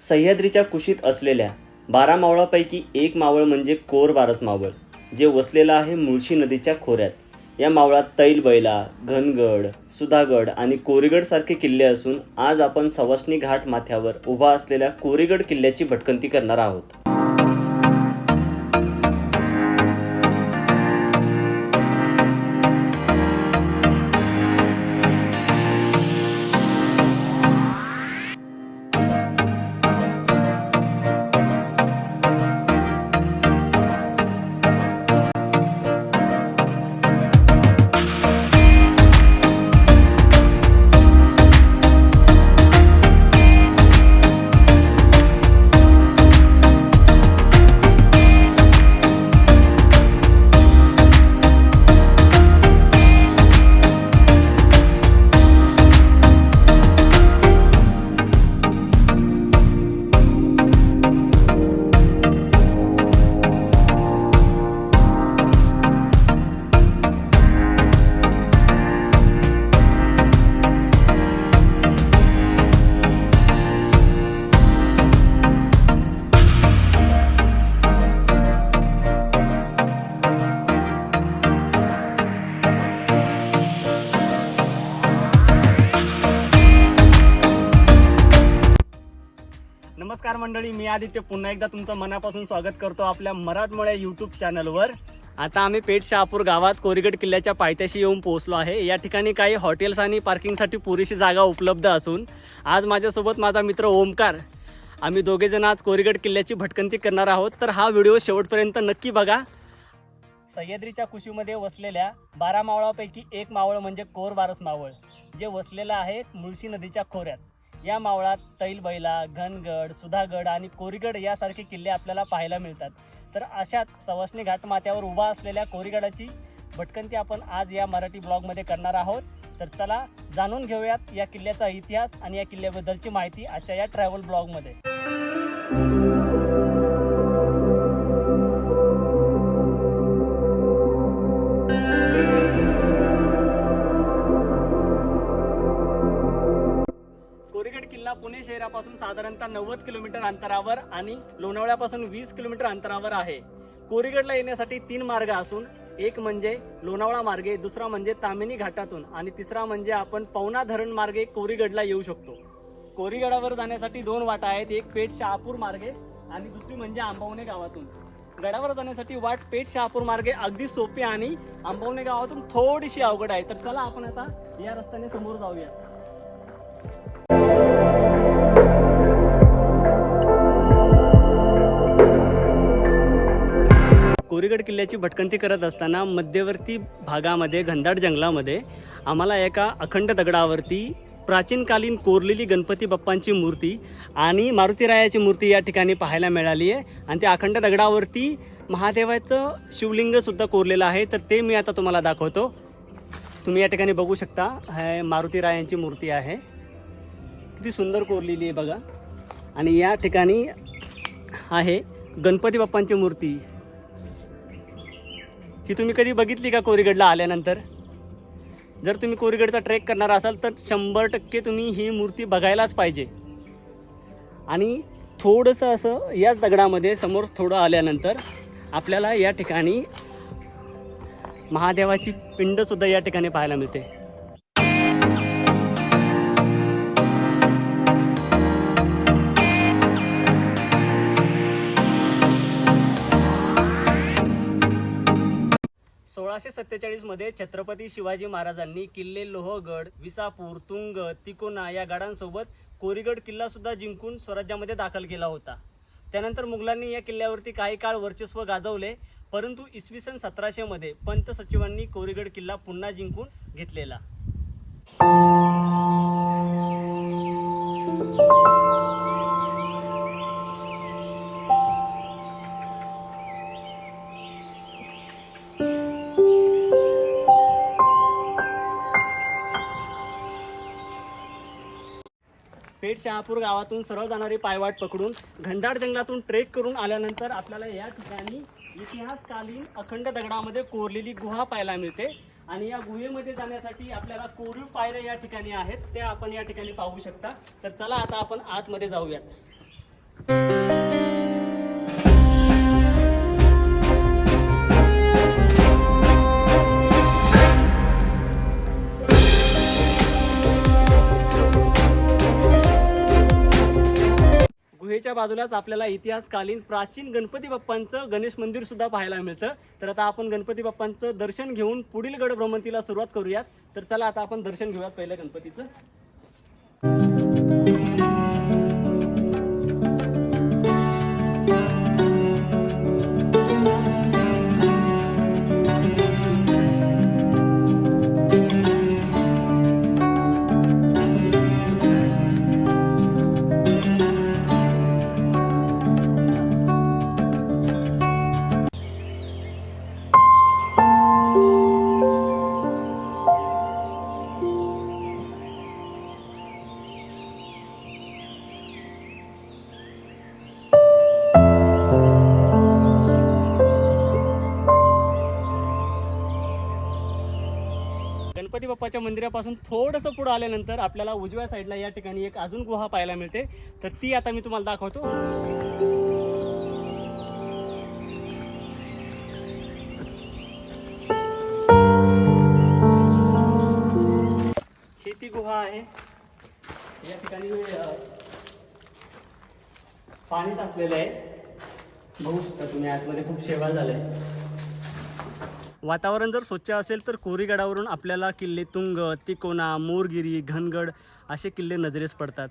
सह्याद्रीच्या कुशीत असलेल्या बारा मावळापैकी एक मावळ म्हणजे कोर बारस मावळ जे वसलेलं आहे मुळशी नदीच्या खोऱ्यात. या मावळात तैलबैला घनगड सुधागड आणि कोरीगड सारखे किल्ले असून आज आपण सवासणी घाट माथ्यावर उभा असलेल्या कोरीगड किल्ल्याची भटकंती करणार आहोत. नमस्कार मंडळी मी आदित्य. पुन्हा एकदा तुमचं मनापासून स्वागत करतो आपल्या मराठमोळ्या यूट्यूब चॅनलवर आता आम्ही पेठ शहापूर गावात कोरीगड किल्ल्याच्या पायथ्याशी येऊन पोहोचलो आहे. या ठिकाणी काही हॉटेल्स आणि पार्किंगसाठी पुरेशी जागा उपलब्ध असून आज माझ्यासोबत माझा मित्र ओमकार. आम्ही दोघेजण आज कोरीगड किल्ल्याची भटकंती करणार आहोत. तर हा व्हिडिओ शेवटपर्यंत नक्की बघा. सह्याद्रीच्या कुशीमध्ये वसलेल्या बारा मावळापैकी एक मावळ म्हणजे कोर बारस मावळ जे वसलेलं आहे मुळशी नदीच्या खोऱ्यात. या मावळात तैलबैला घनगड सुधागड आणि कोरीगड यासारखे किल्ले आपल्याला पाहायला मिळतात. तर अशाच सवासणी घाटमाथ्यावर उभा असलेल्या कोरीगडाची भटकंती आपण आज या मराठी ब्लॉगमध्ये करणार आहोत. तर चला जाणून घेऊयात या किल्ल्याचा इतिहास आणि या किल्ल्याबद्दलची माहिती आजच्या या ट्रॅव्हल ब्लॉगमध्ये शहरापासून साधारणतः नव्वद किलोमीटर अंतरावर आणि लोणावळ्यापासून वीस किलोमीटर अंतरावर आहे. कोरीगडला येण्यासाठी तीन मार्ग असून एक म्हणजे लोणावळा मार्गे दुसरा म्हणजे तामिनी घाटातून आणि तिसरा म्हणजे आपण पवना धरण मार्गे कोरीगडला येऊ शकतो. कोरीगडावर जाण्यासाठी दोन वाटा आहेत एक पेठ शहापूर मार्गे आणि दुसरी म्हणजे आंबवणे गावातून. गडावर जाण्यासाठी वाट पेठ शहापूर मार्गे अगदी सोपी आणि आंबवणे गावातून थोडीशी अवघड आहे. तर चला आपण आता या रस्त्याने समोर जाऊया. कोरीगड किल्ल्याची भटकंती करत असताना मध्यवर्ती भागामध्ये घनदाट जंगलामध्ये आम्हाला एका अखंड दगडावरती प्राचीनकालीन कोरलेली गणपती बाप्पांची मूर्ती आणि मारुतीरायाची मूर्ती या ठिकाणी पाहायला मिळाली आहे. आणि त्या अखंड दगडावरती महादेवाचं शिवलिंगसुद्धा कोरलेलं आहे. तर ते मी आता तुम्हाला दाखवतो. तुम्ही या ठिकाणी बघू शकता हे मारुतीरायांची मूर्ती आहे. किती सुंदर कोरलेली आहे बघा. आणि या ठिकाणी आहे गणपती बाप्पांची मूर्ती. ही तुम्ही कधी बघितली का कोरीगडला आल्यानंतर? जर तुम्ही कोरीगडचा ट्रेक करणार असाल तर शंभर टक्के तुम्ही ही मूर्ती बघायलाच पाहिजे. आणि थोडंसं असं याच दगडामध्ये समोर थोडं आल्यानंतर आपल्याला या ठिकाणी महादेवाची पिंडसुद्धा या ठिकाणी पाहायला मिळते. सोळाशे सत्तेचाळीसमध्ये छत्रपती शिवाजी महाराजांनी किल्ले लोहगड विसापूर तुंग तिकोना या गडांसोबत कोरीगड किल्ला सुद्धा जिंकून स्वराज्यामध्ये दाखल केला होता. त्यानंतर मुघलांनी या किल्ल्यावरती काही काळ वर्चस्व गाजवले परंतु इसवी सन सतराशे मध्ये पंत सचिवांनी कोरीगड किल्ला पुन्हा जिंकून घेतलेला. पेठ शहापूर गावातून सरळ जाणारी पायवाट पकडून घनदाट जंगलातून ट्रेक करून आल्यानंतर आपल्याला या ठिकाणी इतिहासकालीन अखंड दगडामध्ये कोरलेली गुहा पाहायला मिळते. आणि या गुहेमध्ये जाण्यासाठी आपल्याला कोरीव पायऱ्या या ठिकाणी आहेत. त्या आपण या ठिकाणी पाहू शकता. तर चला आता आपण आतमध्ये जाऊयात. गुहेच्या बाजूलाच आपल्याला इतिहासकालीन प्राचीन गणपती बाप्पांचं गणेश मंदिर सुद्धा पाहायला मिळतं. तर आता आपण गणपती बाप्पांचं दर्शन घेऊन पुढील गड भ्रमंतीला सुरुवात करूयात. तर चला आता आपण दर्शन घेऊयात पहिल्या गणपतीचं. बाप्पाच्या मंदिरापासून थोडंसं पुढं आल्यानंतर आपल्याला उजव्या साईडला या ठिकाणी एक अजून गुहा पाहायला मिळते. तर ती आता मी तुम्हाला दाखवतो. ही ती गुहा आहे. या ठिकाणी पाणी साचलेलं आहे. बघू शकता तुम्ही आतमध्ये खूप शेवाळ झालंय. वातावरण जर स्वच्छ असेल तर कोरीगडावरून आपल्याला किल्ले तुंग तिकोना मोरगिरी घनगड असे किल्ले नजरेस पडतात.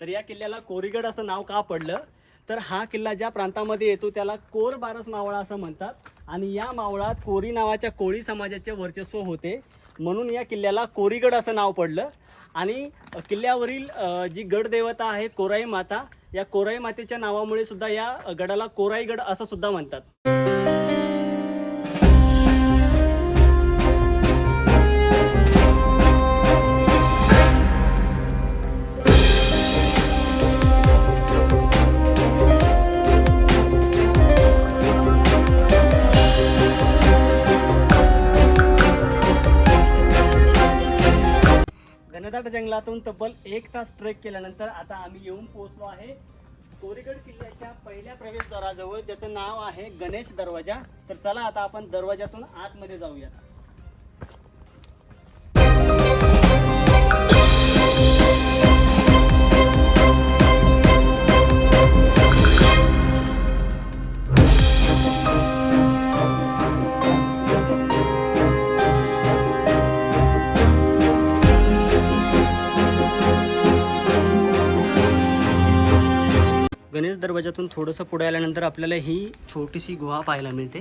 तर या किल्ल्याला कोरीगड असं नाव का पडलं? तर हा किल्ला ज्या प्रांतामध्ये येतो त्याला कोर बारस मावळा असं म्हणतात आणि या मावळात कोरी नावाच्या कोळी समाजाचे वर्चस्व होते. म्हणून या किल्ल्याला कोरीगड असं नाव पडलं. आणि किल्ल्यावरील जी गडदेवता आहे कोराई माता या कोराई मातेच्या नावामुळे सुद्धा या गडाला कोराईगड असं सुद्धा म्हणतात. जंगलातून तब्बल एक तास ट्रेक केल्यानंतर आता आम्ही येऊन पोहोचलो आहे. कोरीगड किल्ल्याच्या पहिल्या प्रवेशद्वाराजवळ ज्याचं नाव आहे गणेश दरवाजा. तर चला आता आपण दरवाजातून आतमध्ये जाऊया गणेश दरवाजातून थोडंसं पुढे आल्यानंतर आपल्याला ही छोटीशी गुहा पाहायला मिळते.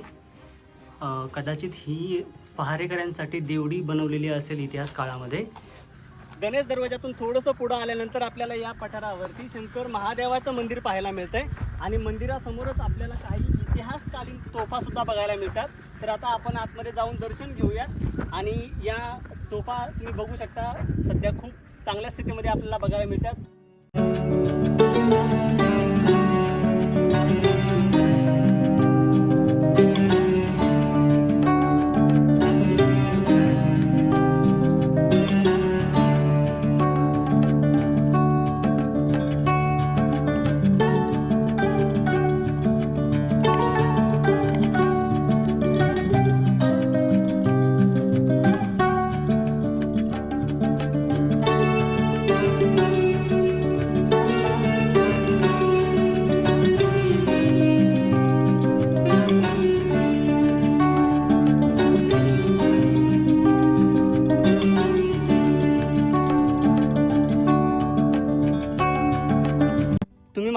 कदाचित ही पहारेकऱ्यांसाठी देवडी बनवलेली असेल इतिहास काळामध्ये. गणेश दरवाजातून थोडंसं पुढं आल्यानंतर आपल्याला या पठारावरती शंकर महादेवाचं मंदिर पाहायला मिळतंय. आणि मंदिरासमोरच आपल्याला काही इतिहासकालीन तोफा सुद्धा बघायला मिळतात. तर आता आपण आतमध्ये जाऊन दर्शन घेऊयात. आणि या तोफा तुम्ही बघू शकता सध्या खूप चांगल्या स्थितीमध्ये आपल्याला बघायला मिळतात.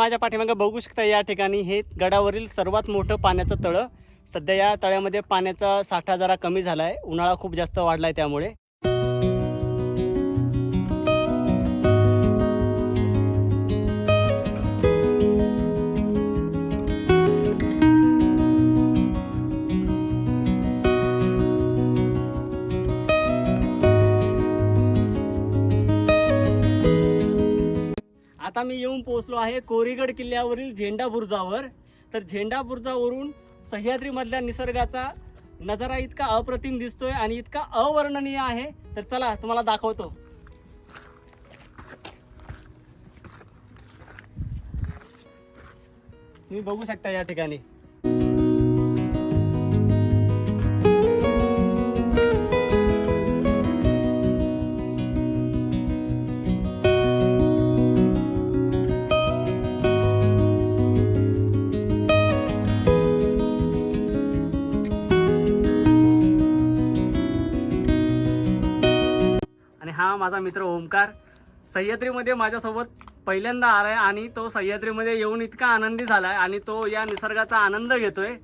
माझ्या पाठीमागे बघू शकता या ठिकाणी हे गडावरील सर्वात मोठं पाण्याचं तळं. सध्या या तळ्यामध्ये पाण्याचा साठा जरा कमी झाला आहे उन्हाळा खूप जास्त वाढला आहे त्यामुळे. मी येऊन पोहोचलो आहे कोरीगड किल्ल्यावरील झेंडा बुर्जावर. तर झेंडा बुरुजावरून सह्याद्रीमधल्या निसर्गाचा नजारा इतका अप्रतिम दिसतोय आणि इतका अवर्णनीय आहे. तर चला तुम्हाला दाखवतो. तुम्ही बघू शकता या ठिकाणी. माझा मित्र ओमकार. सह्याद्रीमध्ये माझ्यासोबत पहिल्यांदा आलाय आणि तो सह्याद्रीमध्ये येऊन इतका आनंदी झालाय आणि तो या निसर्गाचा आनंद घेतोय.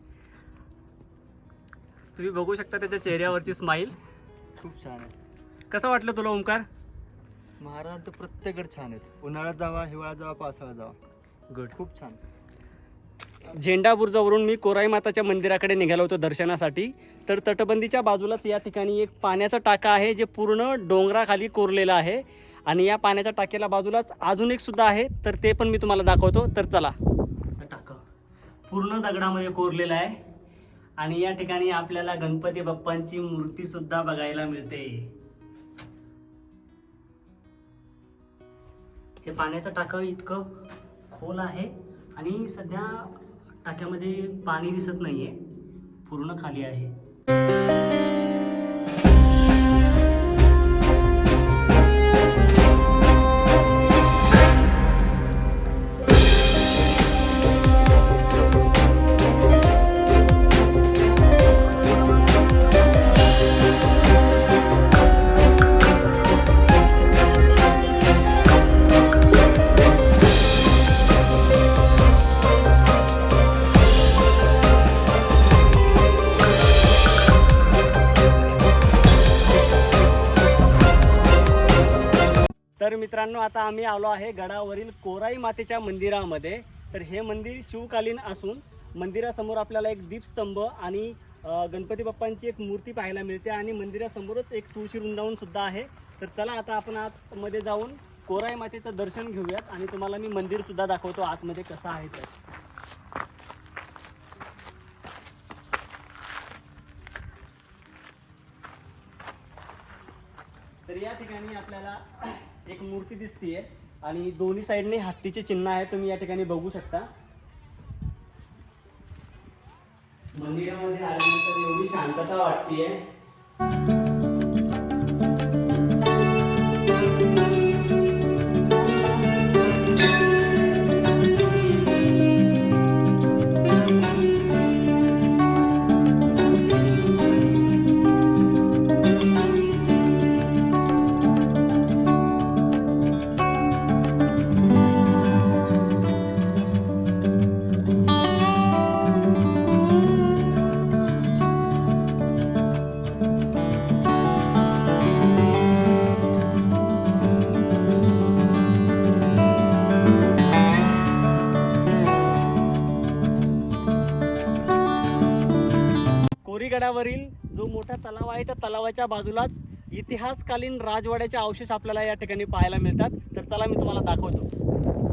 तुम्ही बघू शकता त्याच्या चेहऱ्यावरची स्माईल खूप छान आहे. कसं वाटलं तुला ओमकार? महाराजांचं प्रत्येकगड छान आहेत. उन्हाळ्यात जावा हिवाळ्यात जावा पावसाळ्यात जावा. गुड खूप छान. झेंडाबुर्जावरून मी कोराई माताच्या मंदिराकडे निघालो होतो दर्शनासाठी. तर तटबंदीच्या बाजूलाच या ठिकाणी एक पाण्याचा टाका आहे जे पूर्ण डोंगराखाली कोरलेलं आहे. आणि या पाण्याच्या टाक्याला बाजूलाच अजून एक सुद्धा आहे तर ते पण मी तुम्हाला दाखवतो. तर चला. टाका. पूर्ण दगडामध्ये कोरलेलं आहे. आणि या ठिकाणी आपल्याला गणपती बाप्पांची मूर्ती सुद्धा बघायला मिळते. हे पाण्याचं टाकं इतकं खोल आहे. आणि सध्या टाक्यामध्ये पाणी दिसत नाही आहे पूर्ण खाली आहे. तर मित्रांनो आता आम्ही आलो आहे गडावरील कोराई मातेच्या मंदिरामध्ये. तर हे मंदिर शिवकालीन असून मंदिरासमोर आपल्याला एक दीपस्तंभ आणि गणपती बाप्पांची एक मूर्ती पाहायला मिळते आणि मंदिरासमोरच एक तुळशी वृंदावन सुद्धा आहे. तर चला आता आपण आतमध्ये जाऊन कोराई मातेचं दर्शन घेऊयात आणि तुम्हाला मी मंदिर सुद्धा दाखवतो आतमध्ये कसं आहे तर तर या ठिकाणी आपल्याला एक मूर्ती दिसतीये आणि दोन्ही साईडने हत्तीचे चिन्ह आहे तुम्ही या ठिकाणी बघू शकता. मंदिरामध्ये आल्यानंतर एवढी शांतता वाटतीये. कोरीगडावरील जो मोठा तलाव आहे त्या तलावाच्या बाजूलाच इतिहासकालीन राजवाड्याचे अवशेष आपल्याला या ठिकाणी पाहायला मिळतात. तर चला मी तुम्हाला दाखवतो.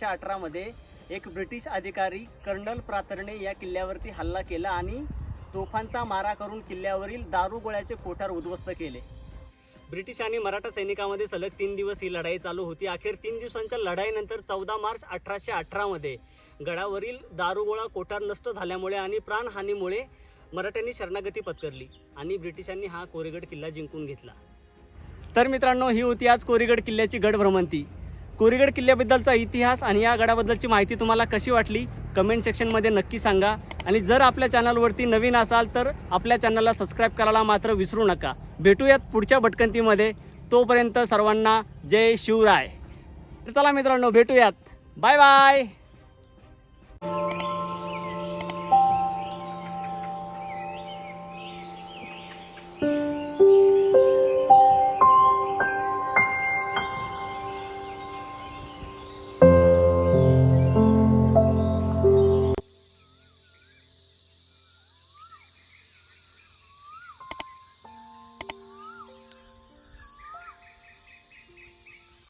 अठराशे अठरामध्ये एक ब्रिटिश अधिकारी कर्नल प्रातरने या किल्ल्यावरती हल्ला केला आणि तोफांचा मारा करून किल्ल्यावरील दारुगोळ्याचे कोठार उद्ध्वस्त केले. ब्रिटिश आणि मराठा सैनिकांमध्ये सलग तीन दिवस ही लढाई चालू होती. अखेर तीन दिवसांच्या लढाईनंतर चौदा मार्च अठराशे अठरामध्ये गडावरील दारुगोळा कोठार नष्ट झाल्यामुळे आणि प्राणहानीमुळे मराठ्यांनी शरणागती पत्करली आणि ब्रिटिशांनी हा कोरेगड किल्ला जिंकून घेतला. तर मित्रांनो ही होती आज कोरीगड किल्ल्याची गड भ्रमंती कोरीगड किल्ल्याबद्दलचा इतिहास आणि या गडाबद्दलची माहिती तुम्हाला कशी वाटली? कमेंट सेक्शनमध्ये नक्की सांगा. आणि जर आपल्या चॅनलवरती नवीन असाल तर आपल्या चॅनलला सबस्क्राईब करायला मात्र विसरू नका. भेटूयात पुढच्या भटकंतीमध्ये. तोपर्यंत सर्वांना जय शिवराय. चला मित्रांनो भेटूयात. Bye bye